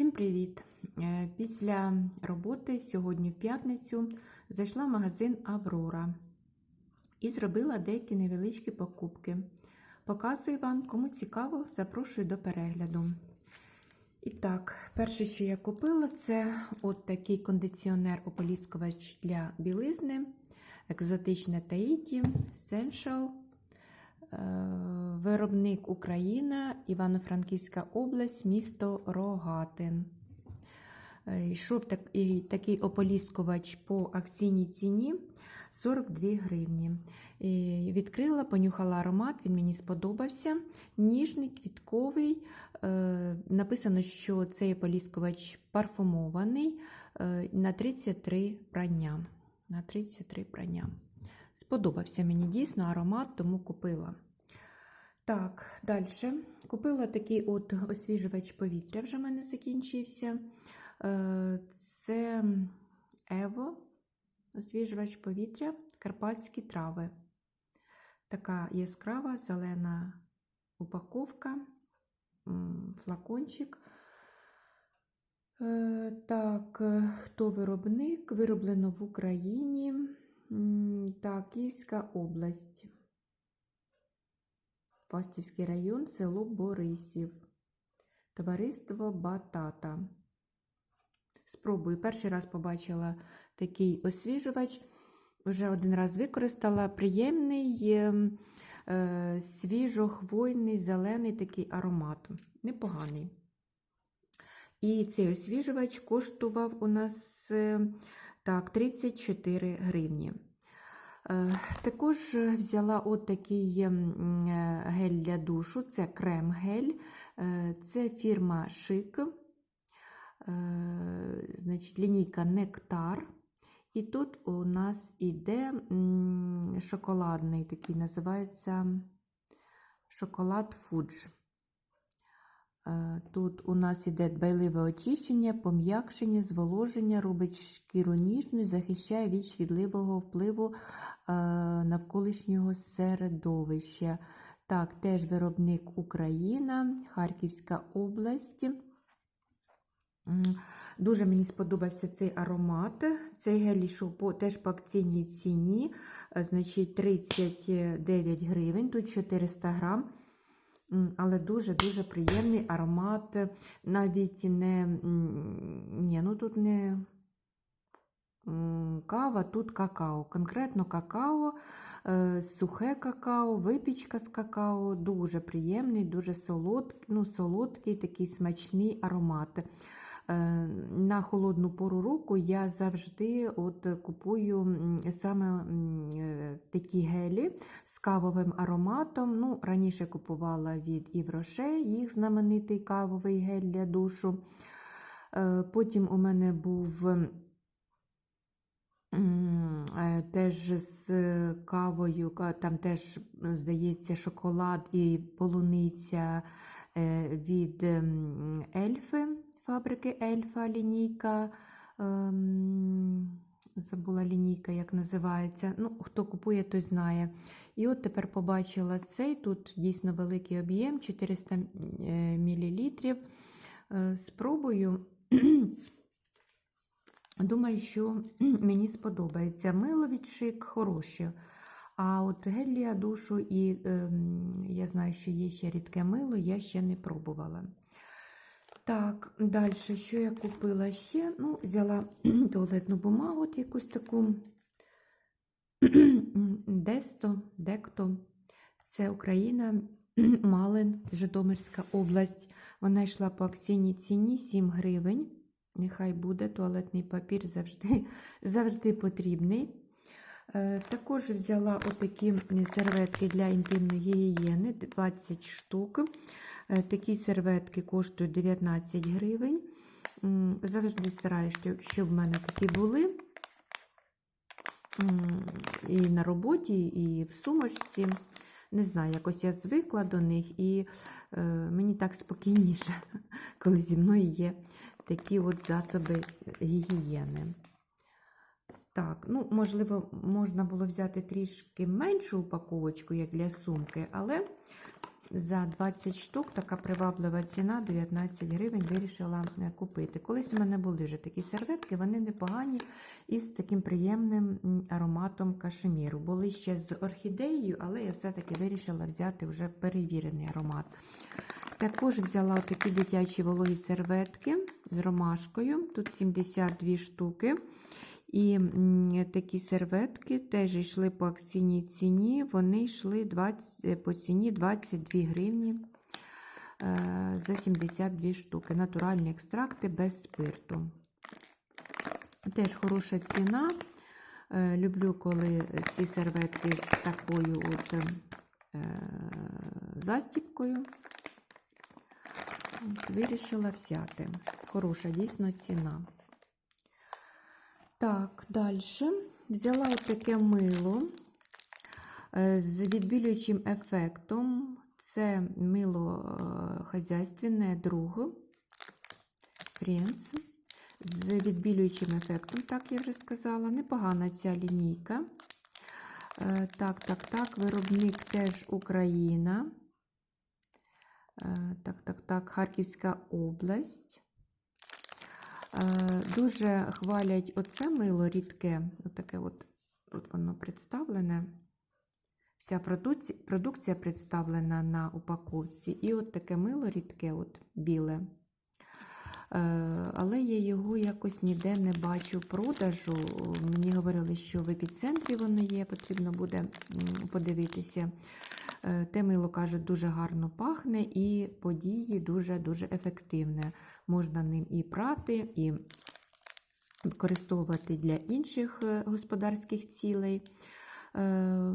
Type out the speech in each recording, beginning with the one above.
Всім привіт! Е, Після роботи сьогодні в п'ятницю зайшла в магазин Аврора і зробила деякі невеличкі покупки. Показую вам, кому цікаво, запрошую до перегляду. І так, перше, що я купила, це от такий кондиціонер-ополіскувач для білизни, екзотичне Таїті, Essential. Е, Виробник Україна, Івано-Франківська область, місто Рогатин. Е, Йшов такий ополіскувач по акційній ціні 42 гривні. І відкрила, понюхала аромат, він мені сподобався. Ніжний, квітковий. Е, Написано, що цей ополіскувач парфумований на 33 прання. На 33 прання. Сподобався мені дійсно аромат, тому купила. Так, далі. Купила такий от освіжувач повітря, вже в мене закінчився. Е, Це Ево, освіжувач повітря, карпатські трави. Така яскрава зелена упаковка, флакончик. Е, Так, е, хто виробник? Вироблено в Україні. Так, Київська область. Пастівський район, село Борисів. Товариство Батата. Спробую. Перший раз побачила такий освіжувач. Вже один раз використала. Приємний, е, е, свіжо-хвойний, зелений такий аромат. Непоганий. І цей освіжувач коштував у нас е, так, 34 гривні. Е, Також взяла от такий е, гель для душу, це крем-гель, Е, це фірма Шик, значить, лінійка Нектар. І тут у нас іде шоколадний, такий називається шоколад Фудж. Е, Тут у нас іде дбайливе очищення, пом'якшення, зволоження, робить шкіру ніжною, захищає від шкідливого впливу е, навколишнього середовища. Так, теж виробник Україна, Харківська область. Дуже мені сподобався цей аромат. Цей гель йшов по, теж по акційній ціні, е, значить 39 гривень, тут 400 грам. Але дуже-дуже приємний аромат. Навіть не ні, ну тут не кава, тут какао. Конкретно какао, е, сухе какао, випічка з какао. Дуже приємний, дуже солодкий, ну, солодкий такий смачний аромат. Е, На холодну пору року я завжди от купую саме е, такі гелі з кавовим ароматом. Ну, Раніше купувала від Івроше їх знаменитий кавовий гель для душу. Е, Потім у мене був теж з кавою, там теж, здається, шоколад і полуниця від Ельфи, фабрики Ельфа лінійка. ем, Забула лінійка, як називається. Ну, хто купує, той знає. І от тепер побачила цей. Тут дійсно великий об'єм 400 мл. Спробую. Думаю, що мені сподобається. Мило від шик хороше. А от гель для душу, і ем, я знаю, що є ще рідке мило, я ще не пробувала. Так, далі, що я купила ще? Ну, взяла туалетну бумагу, от якусь таку Десто, Декто. Це Україна, Малин, Житомирська область. Вона йшла по акційній ціні 7 гривень. Нехай буде туалетний папір завжди, завжди потрібний. Е, Також взяла отакі серветки для інтимної гігієни 20 штук. Е, Такі серветки коштують 19 гривень. Завжди стараюся, щоб- в мене такі були. І на роботі, і в сумочці. Не знаю, якось я звикла до них, і е, мені так спокійніше, коли зі мною є такі от засоби гігієни. Так, ну, можливо, можна було взяти трішки меншу упаковочку, як для сумки, але за 20 штук, така приваблива ціна 19 гривень, вирішила е, купити. Колись у мене були вже такі серветки, вони непогані і з таким приємним ароматом кашеміру. Були ще з орхідеєю, але я все-таки вирішила взяти вже перевірений аромат. Також взяла такі дитячі вологі серветки з ромашкою. Тут 72 штуки. І такі серветки теж йшли по акційній ціні. Вони йшли 20, е, по ціні 22 гривні е, за 72 штуки. Натуральні екстракти без спирту. Теж хороша ціна. Е, Люблю, коли ці серветки з такою от застіпкою. Вирішила взяти. Хороша дійсно ціна. Так, далі. Взяла таке мило з відбілюючим ефектом. Це мило е, хазяйственне друг Френц. З відбілюючим ефектом, так я вже сказала. Непогана ця лінійка. Е, Так, так, так, виробник теж Україна. Е, Так, так, так, Харківська область. Е, Дуже хвалять оце мило рідке, отаке от, от воно представлене. Продукція, продукція представлена на упаковці. І от таке мило рідке, от біле. Е, Але я його якось ніде не бачу продажу. Мені говорили, що в епіцентрі воно є, потрібно буде подивитися. Е, Те мило, кажуть, дуже гарно пахне і події дуже-дуже ефективне. Можна ним і прати, і використовувати для інших е, господарських цілей. Е,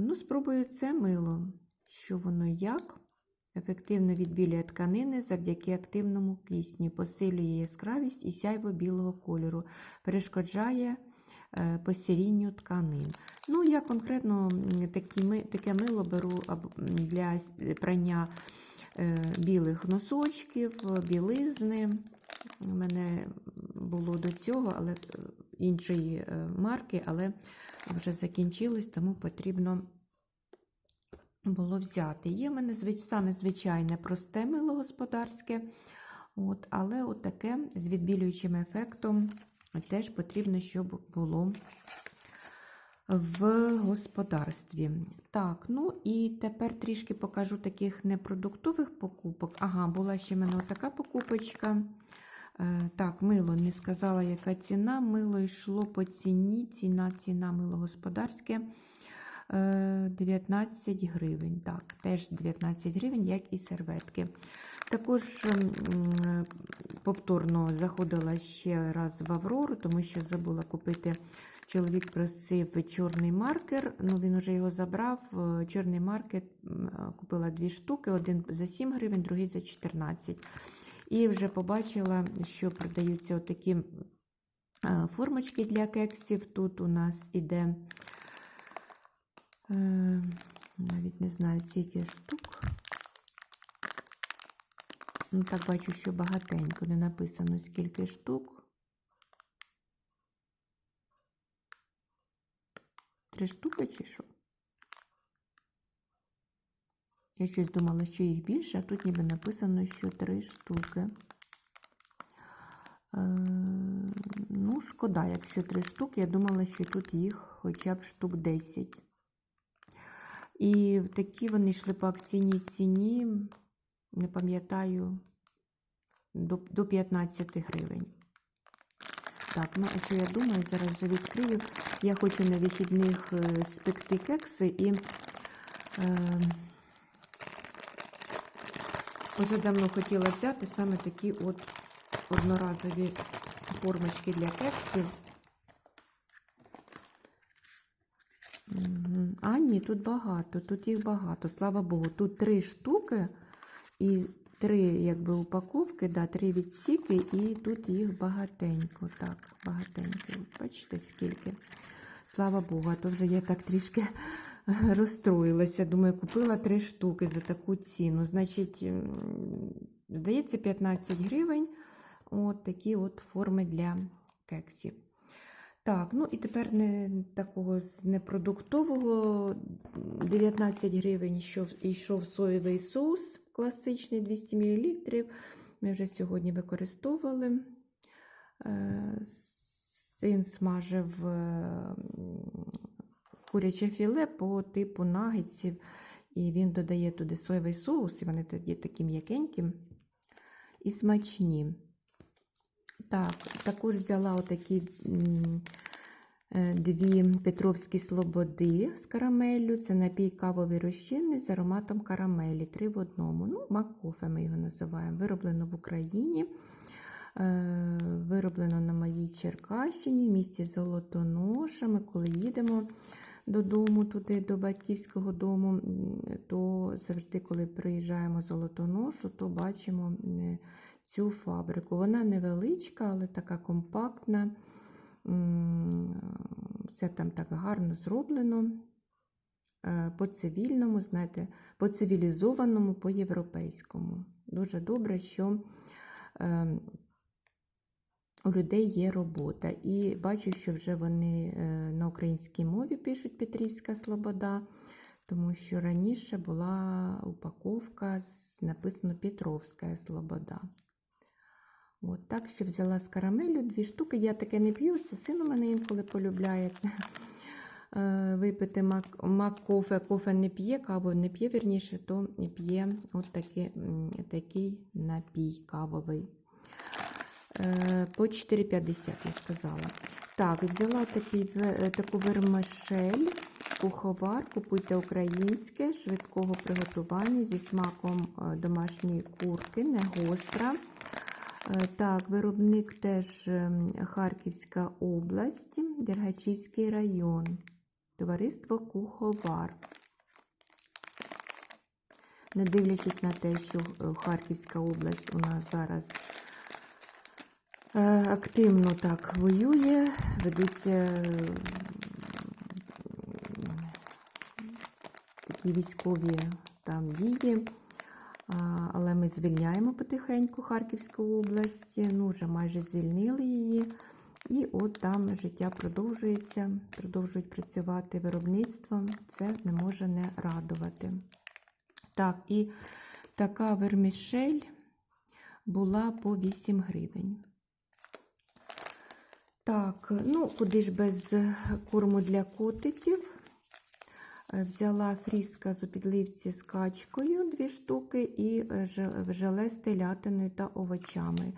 Ну, спробую це мило, що воно як. Ефективно відбілює тканини завдяки активному кисню, посилює яскравість і сяйво білого кольору, перешкоджає е, посірінню тканин. Ну, я конкретно таке мило беру для прання білих носочків, білизни. У мене було до цього, але е, іншої е, марки, але вже закінчилось, тому потрібно було взяти. Є в мене звич... саме звичайне просте мило господарське, от, але от таке з відбілюючим ефектом теж потрібно, щоб було в господарстві. Так, ну і тепер трішки покажу таких непродуктових покупок. Ага, була ще в мене така покупочка. Е, Так, мило не сказала, яка ціна. Мило йшло по ціні. Ціна, ціна мило господарське. е, 19 гривень. Так, теж 19 гривень, як і серветки. Також повторно заходила ще раз в Аврору, тому що забула купити. Чоловік просив чорний маркер, ну він вже його забрав. Е, Чорний маркер купила дві штуки, один за 7 гривень, другий за 14. І вже побачила, що продаються отакі е, формочки для кексів. Тут у нас іде, е, навіть не знаю, скільки штук. Ну, так бачу, що багатенько, не написано скільки штук. Три штуки чи що? Я щось думала, що їх більше, а тут ніби написано, що три штуки. Е, ну, шкода, якщо три штуки, я думала, що тут їх хоча б штук 10. І такі вони йшли по акційній ціні, не пам'ятаю, до, до 15 гривень. Так, ну а що я думаю, зараз вже відкрию. Я хочу на вихідних е, спекти кекси і е, вже давно хотіла взяти саме такі от одноразові формочки для кексів. А, ні, тут багато, тут їх багато, слава Богу. Тут три штуки і три якби упаковки, да, три відсіки, і тут їх багатенько. Так, багатенько. Бачите, скільки. Слава Богу, а то вже я так трішки розстроїлася. Думаю, купила три штуки за таку ціну. Значить, здається, 15 гривень. От такі от форми для кексів. Так, ну і тепер не такого з непродуктового 19 гривень йшов, соєвий соус. класичний 200 мл. Ми вже сьогодні використовували. Е, Син смажив е, м, куряче філе по типу нагетсів, і він додає туди соєвий соус, і вони тоді такі м'якенькі і смачні. Так, також взяла отакі е, дві Петровські слободи з карамеллю. Це напій кавовий розчинний з ароматом карамелі. Три в одному. Ну, макофе ми його називаємо. Вироблено в Україні. Е, Вироблено на моїй Черкащині, в місті Золотоноша. Ми коли їдемо додому, туди, до батьківського дому, то завжди, коли приїжджаємо Золотоношу, то бачимо цю фабрику. Вона невеличка, але така компактна. Все там так гарно зроблено. Е, По цивільному, знаєте, по цивілізованому, по європейському. Дуже добре, що е, у людей є робота. І бачу, що вже вони е, на українській мові пишуть Петрівська Слобода, тому що раніше була упаковка написано Петровська Слобода. От, так що взяла з карамелю дві штуки. Я таке не п'ю, це син у мене інколи полюбляє е, випити мак, мак кофе. Кофе не п'є, каву не п'є, вірніше, то п'є от таки, такий напій кавовий. Е, По 4,50 я сказала. Так, взяла такий, е, таку вермишель, куховар, купуйте українське, швидкого приготування зі смаком е, домашньої курки, не гостра. Так, виробник теж Харківська область, Дергачівський район, товариство Куховар. Не дивлячись на те, що Харківська область у нас зараз активно так воює, ведуться е, такі військові там дії. Але ми звільняємо потихеньку Харківську область, ну вже майже звільнили її. І от там життя продовжується, продовжують працювати виробництво. Це не може не радувати. Так, і така вермішель була по 8 гривень. Так, ну куди ж без корму для котиків. Взяла фріска з опідливці з качкою дві штуки і же- желе з телятиною та овочами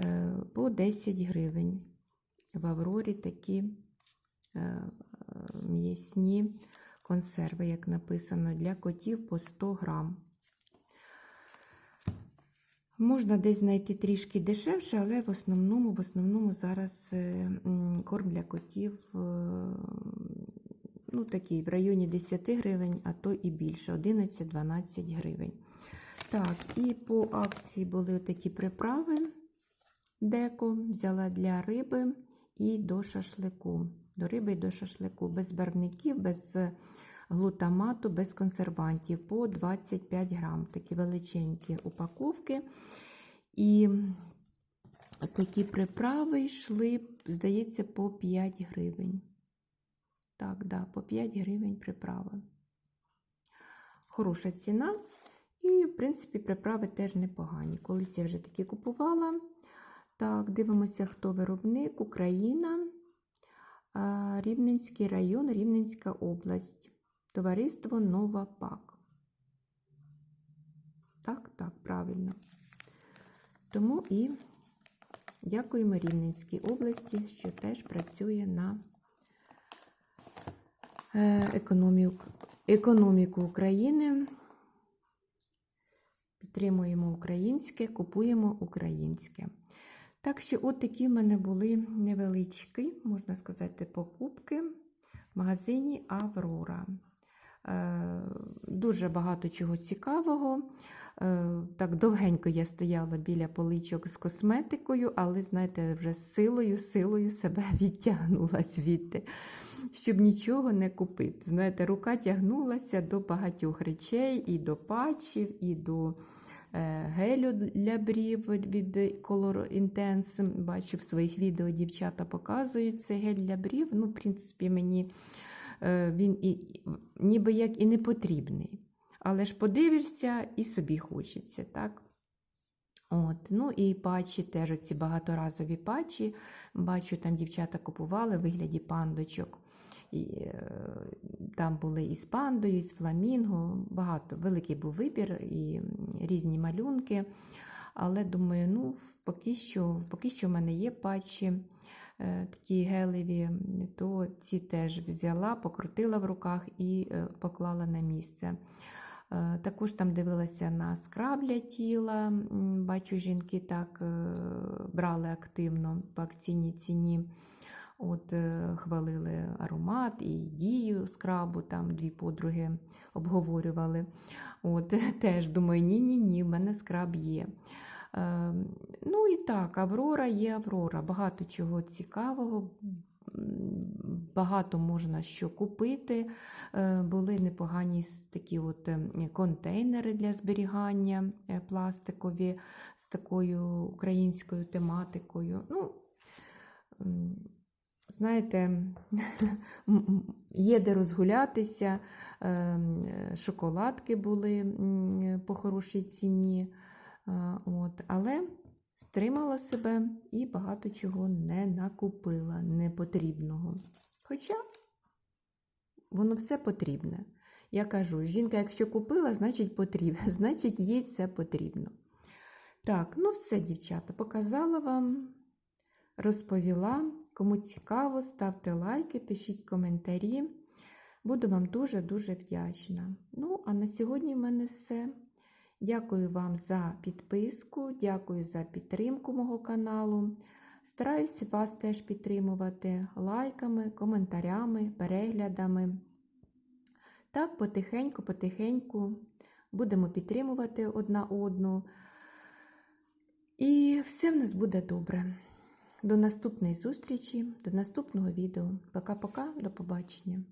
е, по 10 гривень. В Аврорі такі е, м'ясні консерви, як написано, для котів по 100 грам. Можна десь знайти трішки дешевше, але в основному, в основному зараз е, корм для котів е, ну, такий в районі 10 гривень, а то і більше 11-12 гривень. Так, і по акції були такі приправи. Деко взяла для риби і до шашлику. До риби і до шашлику. Без барвників, без глутамату, без консервантів по 25 грам. Такі величенькі упаковки. І такі приправи йшли, здається, по 5 гривень. Так, да, по 5 гривень приправа. Хороша ціна. І, в принципі, приправи теж непогані. Колись я вже такі купувала. Так, дивимося, хто виробник. Україна, Рівненський район, Рівненська область. Товариство Нова Пак. Так, так, правильно. Тому і дякуємо Рівненській області, що теж працює на е, економіку, економіку України. Підтримуємо українське, купуємо українське. Так що, от такі в мене були невеличкі, можна сказати, покупки в магазині Аврора. Е, Дуже багато чого цікавого. Е, Так довгенько я стояла біля поличок з косметикою, але, знаєте, вже силою, силою себе відтягнула звідти, щоб нічого не купити. Знаєте, рука тягнулася до багатьох речей, і до патчів, і до е, гелю для брів від Color Intense. Бачу в своїх відео дівчата показують цей гель для брів. Ну, в принципі, мені він і, ніби як і не потрібний. Але ж подивишся і собі хочеться, так? От, ну і патчі, теж оці багаторазові патчі. Бачу, там дівчата купували в вигляді пандочок. І, е, там були і з пандою, і з фламінго. Багато, великий був вибір і різні малюнки. Але думаю, ну, поки що, поки що в мене є патчі е, такі гелеві, то ці теж взяла, покрутила в руках і е, поклала на місце. Е, Також там дивилася на скраб для тіла. Бачу, жінки так е, брали активно по акційній ціні. От, е, хвалили аромат і дію скрабу, там дві подруги обговорювали. От, теж думаю, ні-ні-ні, в мене скраб є. Е, ну і так, Аврора є Аврора. Багато чого цікавого, багато можна що купити. Е, Були непогані такі от е, контейнери для зберігання е, пластикові з такою українською тематикою. Ну, знаєте, є де розгулятися, е, шоколадки були по хорошій ціні. От, але стримала себе і багато чого не накупила непотрібного. Хоча воно все потрібне. Я кажу, жінка, якщо купила, значить потрібно, значить їй це потрібно. Так, ну все, дівчата, показала вам, розповіла. Кому цікаво, ставте лайки, пишіть коментарі. Буду вам дуже-дуже вдячна. Ну, а на сьогодні в мене все. Дякую вам за підписку, дякую за підтримку мого каналу. Стараюся вас теж підтримувати лайками, коментарями, переглядами. Так, потихеньку-потихеньку будемо підтримувати одна одну. І все в нас буде добре. До наступної зустрічі, до наступного відео. Пока-пока, до побачення.